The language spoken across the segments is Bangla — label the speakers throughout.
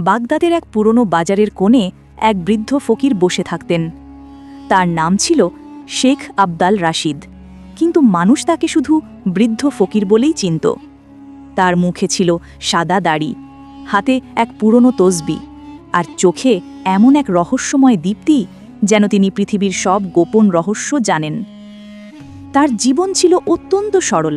Speaker 1: বাগদাদের এক পুরনো বাজারের কোণে এক বৃদ্ধ ফকির বসে থাকতেন। তার নাম ছিল শেখ আবদাল রাশিদ, কিন্তু মানুষ তাকে শুধু বৃদ্ধ ফকির বলেই চিনত। তার মুখে ছিল সাদা দাড়ি, হাতে এক পুরনো তসবি, আর চোখে এমন এক রহস্যময় দীপ্তি যেন তিনি পৃথিবীর সব গোপন রহস্য জানেন। তার জীবন ছিল অত্যন্ত সরল।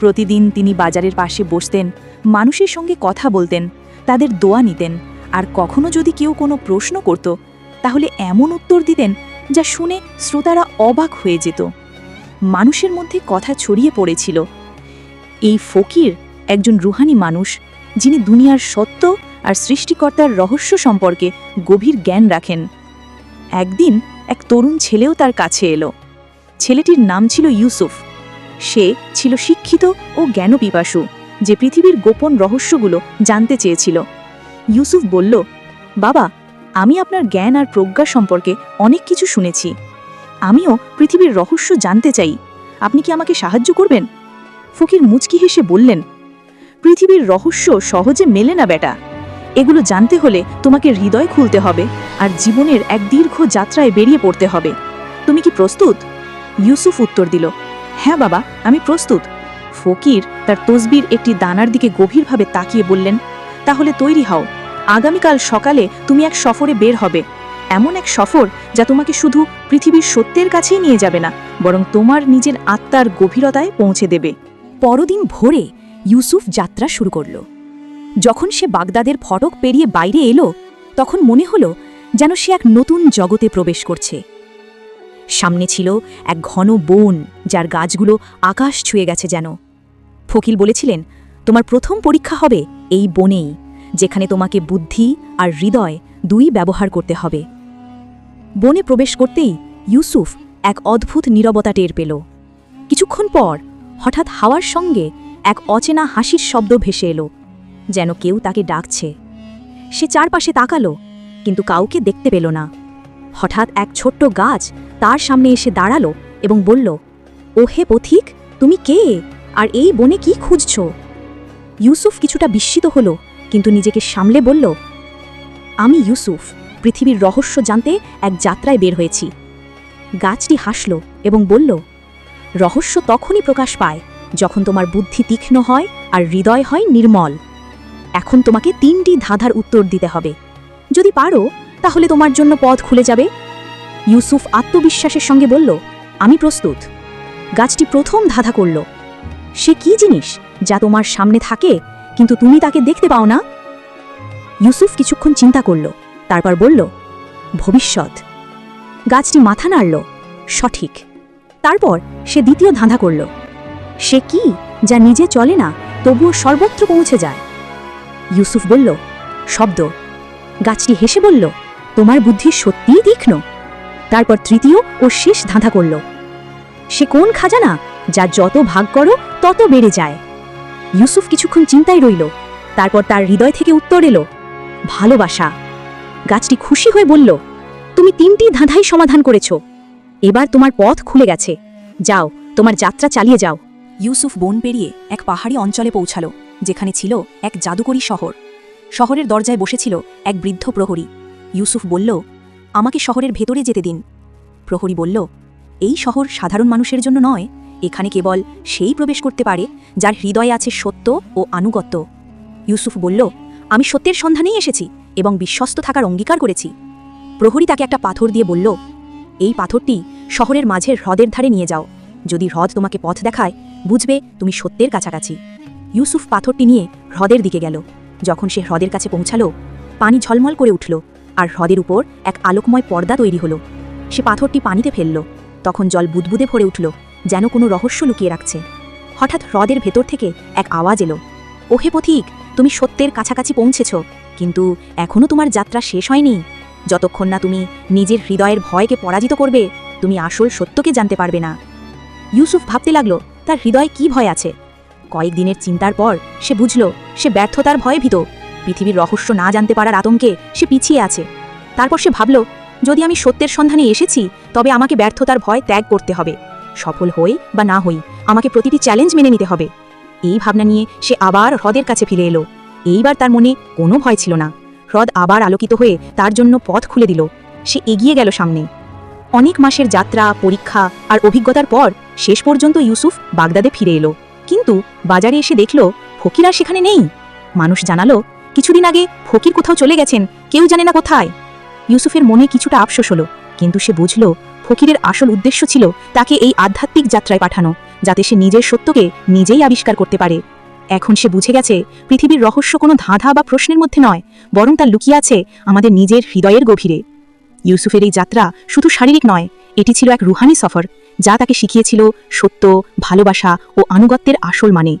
Speaker 1: প্রতিদিন তিনি বাজারের পাশে বসতেন, মানুষের সঙ্গে কথা বলতেন তাদের দোয়া নিতেন। আর কখনো যদি কেউ কোনো প্রশ্ন করত, তাহলে এমন উত্তর দিতেন যা শুনে শ্রোতারা অবাক হয়ে যেত। মানুষের মধ্যে কথা ছড়িয়ে পড়েছিল, এই ফকির একজন রুহানি মানুষ, যিনি দুনিয়ার সত্য আর সৃষ্টিকর্তার রহস্য সম্পর্কে গভীর জ্ঞান রাখেন। একদিন এক তরুণ ছেলেও তার কাছে এলো। ছেলেটির নাম ছিল ইউসুফ। সে ছিল শিক্ষিত ও জ্ঞানপিপাসু যে পৃথিবীর গোপন রহস্যগুলো জানতে চেয়েছিল। ইউসুফ বলল, বাবা, আমি আপনার জ্ঞান আর প্রজ্ঞা সম্পর্কে অনেক কিছু শুনেছি। আমিও পৃথিবীর রহস্য জানতে চাই। আপনি কি আমাকে সাহায্য করবেন? ফকির মুচকি হেসে বললেন, পৃথিবীর রহস্য সহজে মেলে না বেটা। এগুলো জানতে হলে তোমাকে হৃদয় খুলতে হবে আর জীবনের এক দীর্ঘ যাত্রায় বেরিয়ে পড়তে হবে। তুমি কি প্রস্তুত? ইউসুফ উত্তর দিল হ্যাঁ বাবা, আমি প্রস্তুত। ফকির তার তসবির একটি দানার দিকে গভীরভাবে তাকিয়ে বললেন, তাহলে তৈরি হও। আগামীকাল সকালে তুমি এক সফরে বের হবে। এমন এক সফর যা তোমাকে শুধু পৃথিবীর সত্যের কাছেই নিয়ে যাবে না, বরং তোমার নিজের আত্মার গভীরতায় পৌঁছে দেবে। পরদিন ভোরে ইউসুফ যাত্রা শুরু করল। যখন সে বাগদাদের ফটক পেরিয়ে বাইরে এলো, তখন মনে হলো যেন সে এক নতুন জগতে প্রবেশ করছে। সামনে ছিল এক ঘন বন, যার গাছগুলো আকাশ ছুঁয়ে গেছে যেন। ফকিল বলেছিলেন, তোমার প্রথম পরীক্ষা হবে এই বনেই, যেখানে তোমাকে বুদ্ধি আর হৃদয় দুই ব্যবহার করতে হবে। বনে প্রবেশ করতেই ইউসুফ এক অদ্ভুত নীরবতা টের পেল। কিছুক্ষণ পর হঠাৎ হাওয়ার সঙ্গে এক অচেনা হাসির শব্দ ভেসে এলো, যেন কেউ তাকে ডাকছে। সে চারপাশে তাকালো, কিন্তু কাউকে দেখতে পেল না। হঠাৎ এক ছোট্ট গাছ তার সামনে এসে দাঁড়াল এবং বলল, ওহে পথিক, তুমি কে? আর এই বনে কি খুঁজছ? ইউসুফ কিছুটা বিস্মিত হলো, কিন্তু নিজেকে সামলে বলল, আমি ইউসুফ, পৃথিবীর রহস্য জানতে এক যাত্রায় বের হয়েছি। গাছটি হাসল এবং বলল, রহস্য তখনই প্রকাশ পায় যখন তোমার বুদ্ধি তীক্ষ্ণ হয় আর হৃদয় হয় নির্মল। এখন তোমাকে তিনটি ধাঁধার উত্তর দিতে হবে। যদি পারো, তাহলে তোমার জন্য পথ খুলে যাবে। ইউসুফ আত্মবিশ্বাসের সঙ্গে বলল, আমি প্রস্তুত। গাছটি প্রথম ধাঁধা করল। সে কি জিনিস যা তোমার সামনে থাকে, কিন্তু তুমি তাকে দেখতে পাও না? ইউসুফ কিছুক্ষণ চিন্তা করল, তারপর বলল, ভবিষ্যৎ। গাছটি মাথা নাড়ল, সঠিক। তারপর সে দ্বিতীয় ধাঁধা করল, সে কি যা নিজে চলে না, তবুও সর্বত্র পৌঁছে যায়? ইউসুফ বলল, শব্দ। গাছটি হেসে বলল, তোমার বুদ্ধি সত্যিই তীক্ষ্ণ। তারপর তৃতীয় ও শেষ ধাঁধা করল, সে কোন খাজানা যা যত ভাগ করো, তত বেড়ে যায়। ইউসুফ কিছুক্ষণ চিন্তায় রইল। তারপর তার হৃদয় থেকে উত্তর এলো, ভালোবাসা। গাছটি খুশি হয়ে বলল, তুমি তিনটি ধাঁধাই সমাধান করেছ। এবার তোমার পথ খুলে গেছে। যাও, তোমার যাত্রা চালিয়ে যাও। ইউসুফ বন পেরিয়ে এক পাহাড়ি অঞ্চলে পৌঁছালো, যেখানে ছিল এক জাদুকরী শহর। শহরের দরজায় বসেছিল এক বৃদ্ধ প্রহরী। ইউসুফ বলল, আমাকে শহরের ভেতরে যেতে দিন। প্রহরী বলল, এই শহর সাধারণ মানুষের জন্য নয় এখানে কেবল সেই প্রবেশ করতে পারে যার হৃদয়ে আছে সত্য ও আনুগত্য। ইউসুফ বলল, আমি সত্যের সন্ধানেই এসেছি এবং বিশ্বস্ত থাকার অঙ্গীকার করেছি। প্রহরী তাকে একটা পাথর দিয়ে বলল, এই পাথরটি শহরের মাঝে হ্রদের ধারে নিয়ে যাও। যদি হ্রদ তোমাকে পথ দেখায়, বুঝবে তুমি সত্যের কাছাকাছি। ইউসুফ পাথরটি নিয়ে হ্রদের দিকে গেল। যখন সে হ্রদের কাছে পৌঁছালো, পানি ঝলমল করে উঠল আর হ্রদের উপর এক আলোকময় পর্দা তৈরি হলো। সে পাথরটি পানিতে ফেলল। তখন জল বুদবুদে ভরে উঠল। যেন কোনো রহস্য লুকিয়ে রাখছে। হঠাৎ হ্রদের ভেতর থেকে এক আওয়াজ এলো। ওহে পথিক, তুমি সত্যের কাছাকাছি পৌঁছেছ, কিন্তু এখনও তোমার যাত্রা শেষ হয়নি। যতক্ষণ না তুমি নিজের হৃদয়ের ভয়কে পরাজিত করবে, তুমি আসল সত্যকে জানতে পারবে না। ইউসুফ ভাবতে লাগল, তার হৃদয়ে কি ভয় আছে? কয়েকদিনের চিন্তার পর সে বুঝল, সে ব্যর্থতার ভয়ে ভীত। পৃথিবীর রহস্য না জানতে পারার আতঙ্কে সে পিছিয়ে আছে। তারপর সে ভাবল, যদি আমি সত্যের সন্ধানে এসেছি, তবে আমাকে ব্যর্থতার ভয় ত্যাগ করতে হবে। সফল হই বা না হই, আমাকে প্রতিটি চ্যালেঞ্জ মেনে নিতে হবে। এই ভাবনা নিয়ে সে আবার হ্রদের কাছে ফিরে এলো। এইবার তার মনে কোনো ভয় ছিল না।
Speaker 2: হ্রদ আবার আলোকিত হয়ে তার জন্য পথ খুলে দিল। সে এগিয়ে গেল সামনে। অনেক মাসের যাত্রা, পরীক্ষা আর অভিজ্ঞতার পর শেষ পর্যন্ত ইউসুফ বাগদাদে ফিরে এলো। কিন্তু বাজারে এসে দেখল, ফকির আর সেখানে নেই। মানুষ জানালো, কিছুদিন আগে ফকির কোথাও চলে গেছেন, কেউ জানে না কোথায়। ইউসুফের মনে কিছুটা আফসোস হলো, কিন্তু সে বুঝল ফকিরের আসল উদ্দেশ্য ছিল তাকে এই আধ্যাত্মিক যাত্রায় পাঠানো, যাতে সে নিজের সত্যকে নিজেই আবিষ্কার করতে পারে। এখন সে বুঝে গেছে, পৃথিবীর রহস্য কোনো ধাঁধা বা প্রশ্নের মধ্যে নয়, বরং তা লুকিয়ে আছে আমাদের নিজের হৃদয়ের গভীরে। ইউসুফের এই যাত্রা শুধু শারীরিক নয়, এটি ছিল এক রুহানি সফর, যা তাকে শিখিয়েছিল সত্য, ভালোবাসা ও আনুগত্যের আসল মানে।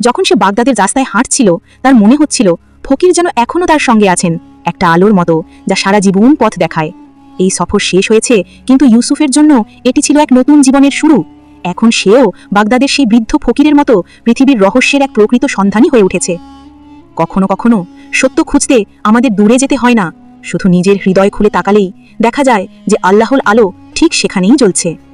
Speaker 2: যখন সে বাগদাদের রাস্তায় হাঁটছিল, তার মনে হচ্ছিল, ফকির যেন এখনও তার সঙ্গে আছেন, একটা আলোর মতো, যা সারা জীবন পথ দেখায়। এই সফর শেষ হয়েছে কিন্তু ইউসুফের জন্য এটি ছিল এক নতুন জীবনের শুরু। এখন সেও বাগদাদের সেই বৃদ্ধ ফকিরের মতো পৃথিবীর রহস্যের এক প্রকৃত সন্ধানী হয়ে উঠেছে। কখনো কখনো সত্য খুঁজতে আমাদের দূরে যেতে হয় না। শুধু নিজের হৃদয় খুলে তাকালেই দেখা যায় যে আল্লাহর আলো ঠিক সেখানেই জ্বলছে।